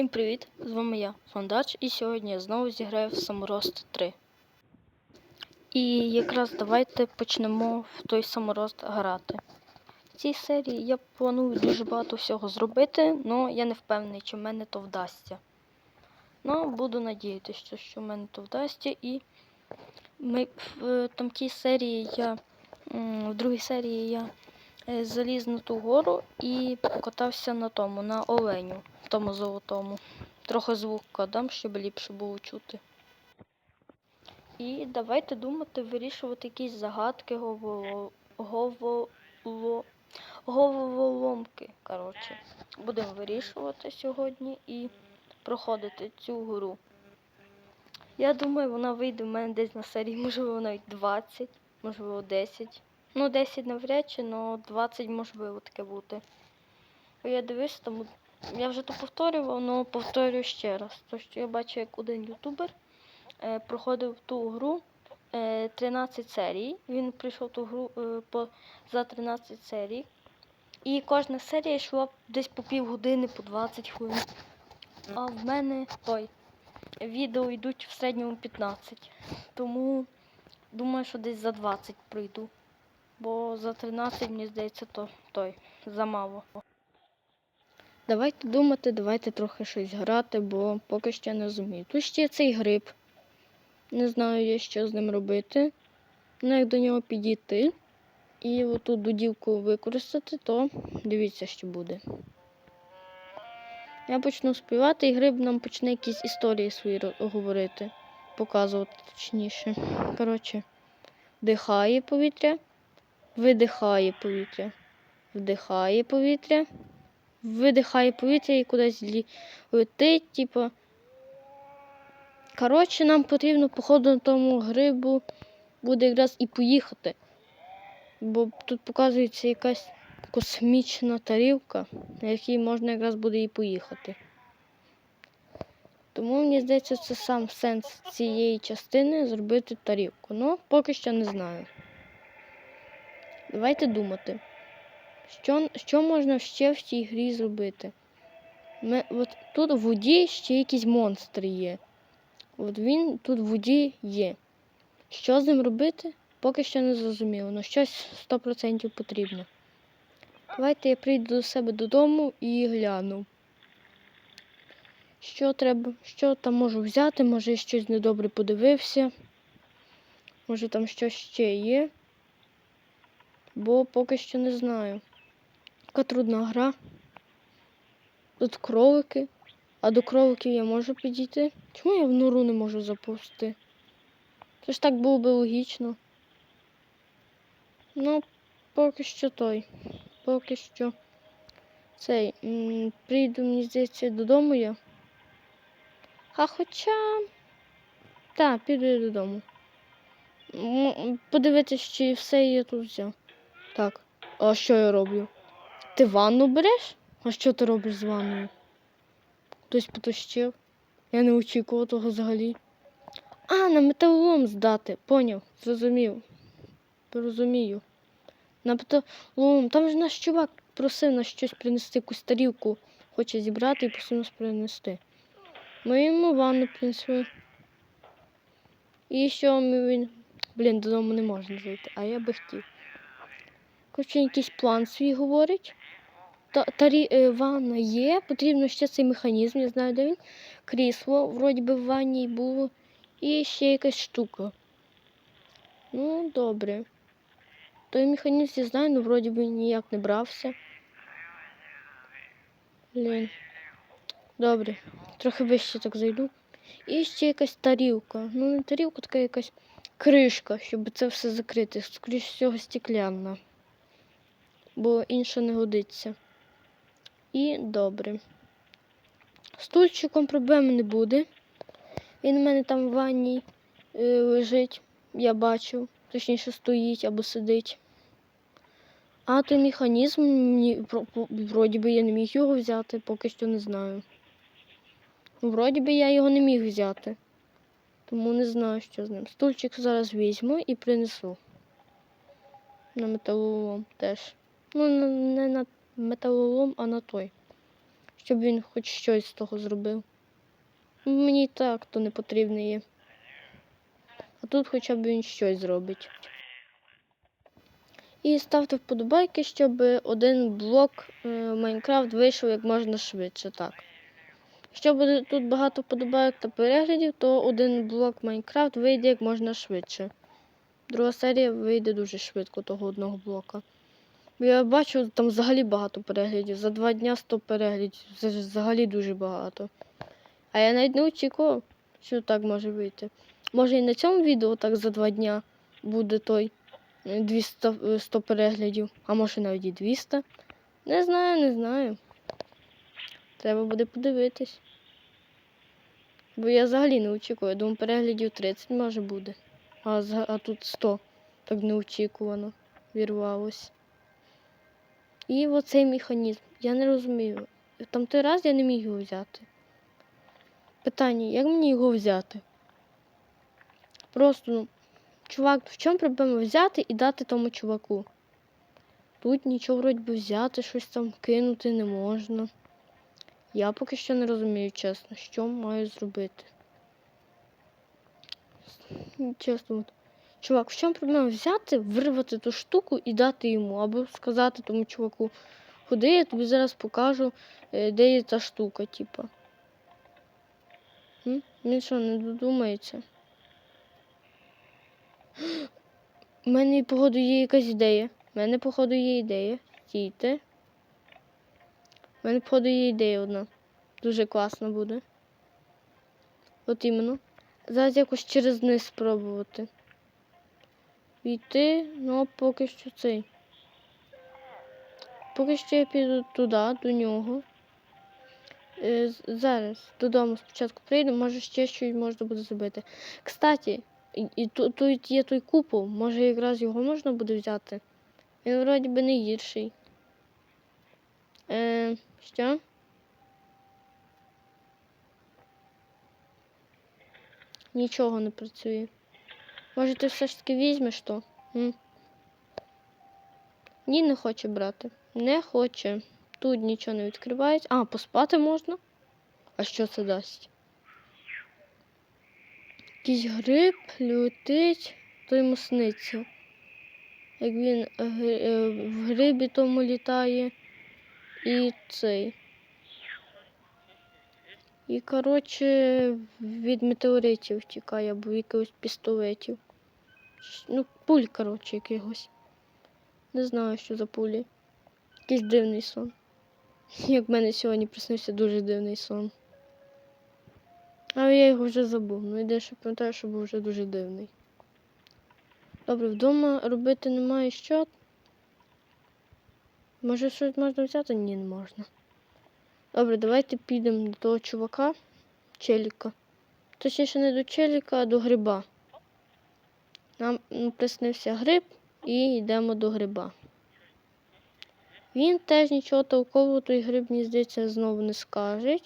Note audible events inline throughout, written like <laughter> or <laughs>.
Всім привіт! З вами я, Фондач, і сьогодні я знову зіграю в Саморост 3. І якраз давайте почнемо в той саморост грати. В цій серії я планую дуже багато всього зробити, але я не впевнений, чи в мене то вдасться. Ну, буду надіятися, що, в мене то вдасться. І ми в там серії я в другій серії я е, заліз на ту гору і покатався на тому, на оленю, тому золотому. Трохи звука дам, щоб ліпше було чути. І давайте думати, вирішувати якісь загадки, голово... Голово... головоломки. Коротше, будемо вирішувати сьогодні і проходити цю гру. Я думаю, вона вийде в мене десь на серії, можливо, навіть 20, можливо, 10. Ну, 10 навряд чи, але 20 можливо таке бути. Я дивився, там, я вже то повторював, але повторюю ще раз. То, що я бачу, як один ютубер е, проходив ту гру е, 13 серій. Він прийшов ту гру е, по, за 13 серій. І кожна серія йшла десь по півгодини, по 20 хвилин. А в мене той відео йдуть в середньому 15. Тому думаю, що десь за 20 пройду. Бо за 13, мені здається, то той замало. Давайте думати, давайте трохи щось грати, бо поки що не розумію. Тут ще цей гриб. Не знаю я, що з ним робити. Ну, як до нього підійти і оту дудівку використати, то дивіться, що буде. Я почну співати, і гриб нам почне якісь історії свої говорити, показувати точніше. Коротше, вдихає повітря, видихає повітря, вдихає повітря, видихає повітря і кудись летить, типу. Коротше, нам потрібно, походу, на тому грибу буде якраз і поїхати. Бо тут показується якась космічна тарілка, на якій можна якраз буде і поїхати. Тому мені здається, це сам сенс цієї частини зробити тарілку. Ну, поки що не знаю. Давайте думати, що, що можна ще в цій грі зробити. Ми, от тут в воді ще якийсь монстр є. От він тут в воді є. Що з ним робити? Поки що не зрозуміло, але щось 100% потрібно. Давайте я прийду до себе додому і гляну. Що треба, що там можу взяти, може я щось недобре подивився. Може там щось ще є. Бо поки що не знаю. Така трудна гра. Тут кролики. А до кроликів я можу підійти. Чому я в нору не можу запусти? Це ж так було би логічно. Ну, поки що той. Поки що. Цей. Прийду, мені здається, додому я. А хоча. Так, піду я додому. Подивитись, чи все я тут взяв. Так. А що я роблю? Ти ванну береш? А що ти робиш з ванною? Хтось потащив. Я не очікував того взагалі. А, на металолом здати. Поняв, зрозумів. Розумію. На металолом. Там ж наш чувак просив нас щось принести, якусь тарілку хоче зібрати і просив нас принести. Ми йому ванну принесли. І що ми він. Блін, додому не можна зайти, а я би хотів. Коротше, якийсь план свій говорить. Та, тарі, е, ванна є, потрібно ще цей механізм, я знаю, де він. Крісло, вроді би в ванні було. І ще якась штука. Ну, добре. Той механізм я знаю, ну вроді би ніяк не брався. Блін. Добре. Трохи вище так зайду. І ще якась тарілка. Ну, не тарілка, така якась кришка, щоб це все закрити. Скоріше всього, стеклянна. Бо інша не годиться. І добре. Стульчиком проблем не буде. Він у мене там в ванні е, лежить, я бачу. Точніше стоїть або сидить. А той механізм, мені, вроді би я не міг його взяти, поки що не знаю. Вроді би я його не міг взяти. Тому не знаю, що з ним. Стульчик зараз візьму і принесу. На металолом теж. Ну, не на металолом, а на той. щоб він хоч щось з того зробив. Мені так то не потрібно є. А тут хоча б він щось зробить. І ставте вподобайки, щоб один блок е, Майнкрафт вийшов як можна швидше. Так. Якщо буде тут багато вподобайок та переглядів, то один блок Майнкрафт вийде як можна швидше. Друга серія вийде дуже швидко того одного блока. Я бачу, там взагалі багато переглядів. За два дня 100 переглядів. Це взагалі дуже багато. А я навіть не очікував, що так може вийти. Може і на цьому відео так за два дня буде той е, 200 е, 100 переглядів, а може навіть і 200. Не знаю, не знаю. Треба буде подивитись. Бо я взагалі не очікую. Я думаю, переглядів 30 може буде. А, а тут 100. Так неочікувано вірвалось. І оцей механізм. Я не розумію. Там той раз я не міг його взяти. Питання, як мені його взяти? Просто, ну, чувак, в чому проблема взяти і дати тому чуваку? Тут нічого вроді би взяти, щось там кинути не можна. Я поки що не розумію, чесно, що маю зробити. Чесно. Чувак, в чому проблема взяти, вирвати ту штуку і дати йому, або сказати тому чуваку, ходи, я тобі зараз покажу, е, де є та штука, типа. Він що, не додумається? У мене, походу, є якась ідея. У мене, походу, є ідея. Стійте. У мене, походу, є ідея одна. Дуже класно буде. От іменно. Зараз якось через низ спробувати. Війти, ну поки що цей. Поки що я піду туди, до нього. Е, зараз додому спочатку прийду, може ще щось можна буде зробити. Кстати, і, тут є той купол, може якраз його можна буде взяти. Він вроді би не гірший. Е, що? Нічого не працює. Може, ти все ж таки візьмеш то? М? Ні, не хоче брати. Не хоче. Тут нічого не відкривається. А, поспати можна? А що це дасть? Якийсь гриб летить, то йому сниться. Як він е, е, в грибі тому літає і цей. І, коротше, від метеоритів тікає або якихось пістолетів. Ну, пуль, коротше, якихось. Не знаю, що за пулі. Якийсь дивний сон. <laughs> Як в мене сьогодні приснився дуже дивний сон. Але я його вже забув. Ну і ще пам'ятаю, що був вже дуже дивний. Добре, вдома робити немає що. Може щось можна взяти? Ні, не можна. Добре, давайте підемо до того чувака, челіка. Точніше, не до челіка, а до гриба. Нам приснився гриб і йдемо до гриба. Він теж нічого толкового, той гриб, мені здається, знову не скаже.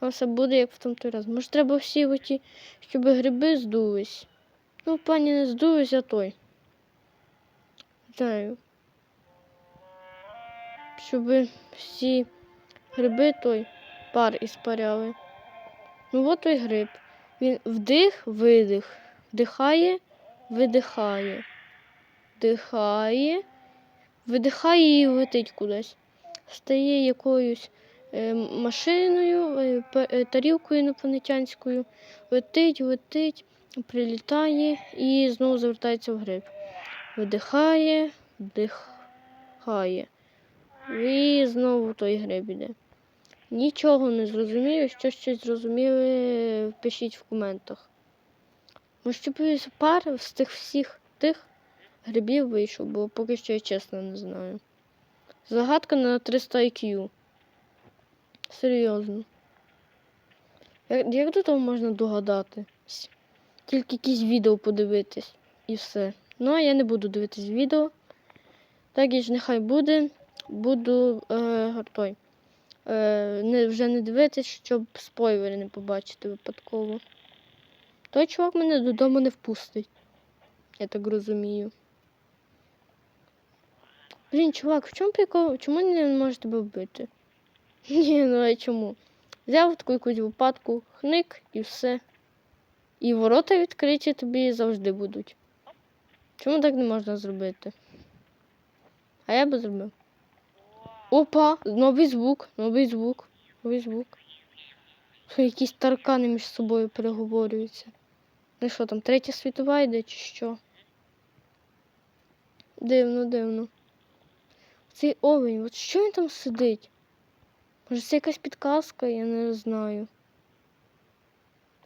А все буде як в тому той раз. Може, треба всі оті, щоб гриби здулись. Ну, в плані не здулись, а той. Знаю. Щоб всі гриби той пар іспаряли. Ну от той гриб. Він вдих, видих. Вдихає, видихає. Вдихає, видихає і летить кудись. Стає якоюсь е, машиною, е, е, тарілкою інопланетянською. Летить, летить, прилітає і знову завертається в гриб. Видихає, вдихає. І знову той гриб іде. Нічого не зрозумів. Якщо щось зрозуміли, пишіть в коментах. Може, щоб із пар з тих всіх тих грибів вийшов, бо поки що я чесно не знаю. Загадка на 300 IQ. Серйозно. Як, як до того можна догадатись? Тільки якісь відео подивитись і все. Ну, а я не буду дивитись відео. Так і ж нехай буде. Буду е, той, не, вже не дивитись, щоб спойлери не побачити випадково. Той чувак мене додому не впустить. Я так розумію. Блін, чувак, в чому прикол? Чому не може тебе вбити? <laughs> Ні, ну а чому? Взяв таку якусь лопатку, хник і все. І ворота відкриті тобі завжди будуть. Чому так не можна зробити? А я би зробив. Опа! Новий звук, новий звук, новий звук. Якісь таркани між собою переговорюються. Ну що там, третя світова йде чи що? Дивно, дивно. Цей овень, от що він там сидить? Може, це якась підказка, я не знаю.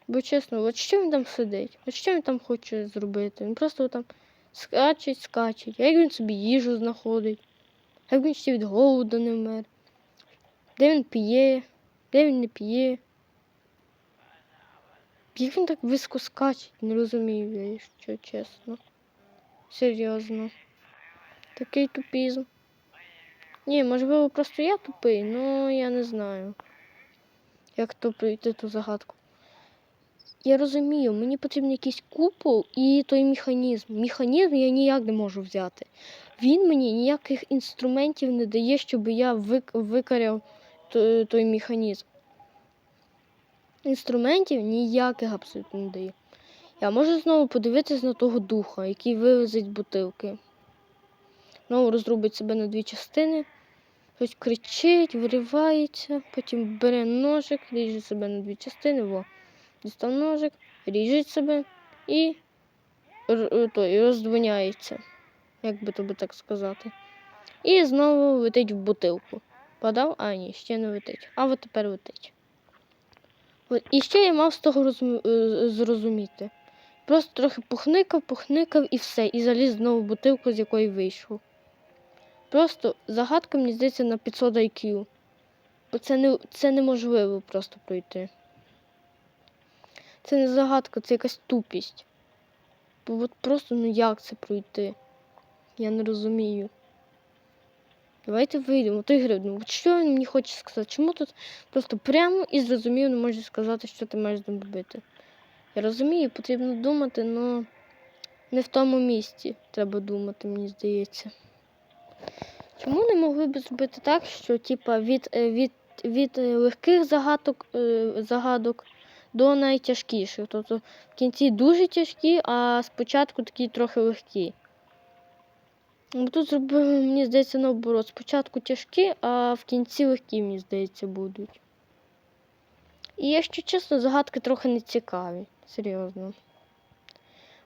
Бо чесно, от що він там сидить? От що він там хоче зробити? Він просто там скачить, скачить. Як він собі їжу знаходить? Як він ще від голоду не вмер? Де він п'є? Де він не п'є? Як він так високо скачить? Не розумію я, якщо чесно. Серйозно. Такий тупізм. Ні, можливо, просто я тупий, ну я не знаю, як то пройти ту загадку. Я розумію, мені потрібен якийсь купол і той механізм. Механізм я ніяк не можу взяти. Він мені ніяких інструментів не дає, щоб я вик- викаряв той, механізм. Інструментів ніяких абсолютно не дає. Я можу знову подивитись на того духа, який вивезить бутилки. Знову розрубить себе на дві частини. Хтось кричить, виривається, потім бере ножик, ріже себе на дві частини, во. Дістав ножик, ріже себе і е, роздвоняється, як би тобі так сказати. І знову летить в бутилку. Подав? А, ні, ще не летить. А от тепер летить. І ще я мав з того розум- е, зрозуміти. Просто трохи похникав, похникав і все, і заліз знову в бутилку, з якої вийшов. Просто загадка, мені здається, на 500 IQ. Бо це, не, це неможливо просто пройти. Це не загадка, це якась тупість. Бо от просто ну як це пройти? Я не розумію. Давайте вийдемо. Той гриб, ну що він мені хоче сказати? Чому тут просто прямо і зрозуміло не може сказати, що ти маєш робити? Я розумію, потрібно думати, але не в тому місці треба думати, мені здається. Чому не могли б зробити так, що типа від, е, від, від е, легких загадок, е, загадок до найтяжкіших? Тобто в кінці дуже тяжкі, а спочатку такі трохи легкі. Тут мені здається, наоборот. Спочатку тяжкі, а в кінці легкі, мені здається, будуть. І якщо чесно, загадки трохи не цікаві. Серйозно.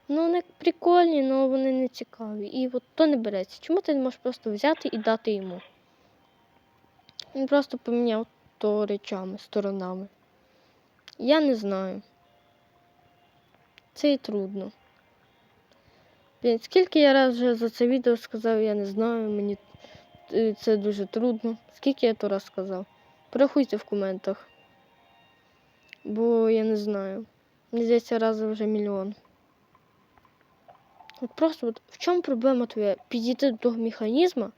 Ну, вони прикольні, але вони не цікаві. І от то не береться. Чому ти не можеш просто взяти і дати йому? Він просто поміняв то речами, сторонами. Я не знаю. Це і трудно. Блін, скільки я раз вже за це відео сказав, я не знаю, мені е, це дуже трудно. Скільки я то раз сказав? Порахуйте в коментах. Бо я не знаю. Мені здається, разів вже мільйон. От просто от в чому проблема твоя? Підійти до того механізму,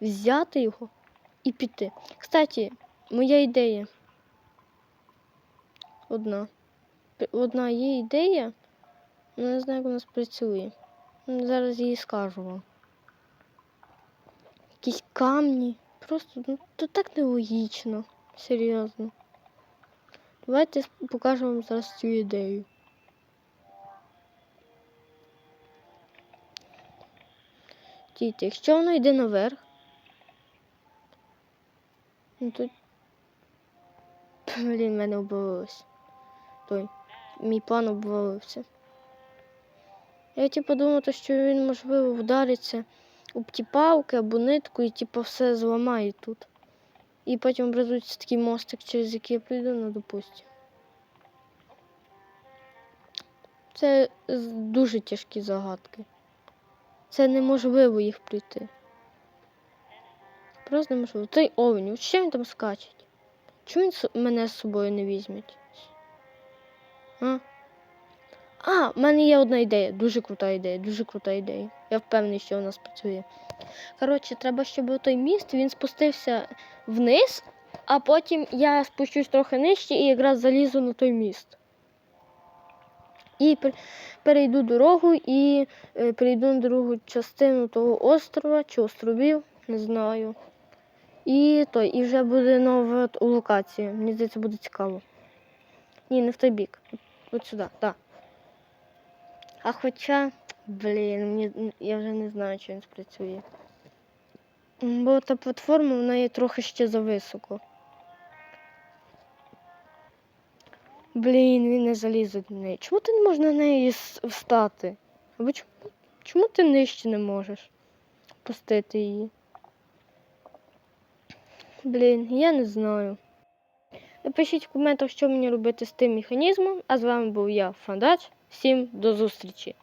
взяти його і піти. Кстати, моя ідея. Одна. Одна є ідея, але не знаю, як вона спрацює. Зараз її скажу вам. Якісь камні. Просто ну, то так нелогічно. Серйозно. Давайте покажу вам зараз цю ідею. Діти, якщо воно йде наверх, ну тут. Блін, мене обвалилось. Той. Мій план обвалився. Я типу думав, що він можливо вдариться об ті палки або нитку і типу все зламає тут. І потім образується такий мостик, через який я прийду, ну допустим. Це дуже тяжкі загадки. Це неможливо їх пройти. Просто неможливо. Той овень, що він там скачить? Чому він мене з собою не візьметь? А? А, в мене є одна ідея, дуже крута ідея, дуже крута ідея. Я впевнений, що вона спрацює. Коротше, треба, щоб той міст він спустився вниз, а потім я спущусь трохи нижче і якраз залізу на той міст. І перейду дорогу і е, перейду на другу частину того острова чи островів, не знаю. І то, і вже буде нова локація. Мені здається, буде цікаво. Ні, не в той бік. От сюди, так. А хоча, блін, я вже не знаю, чи він спрацює. Бо та платформа вона є трохи ще зависоко. Блін, він не залізе до неї. Чому ти не можеш на неї встати? Або чому, чому ти нижче не можеш пустити її? Блін, я не знаю. Напишіть в коментах, що мені робити з тим механізмом. А з вами був я, Фандач. Всім до зустрічі!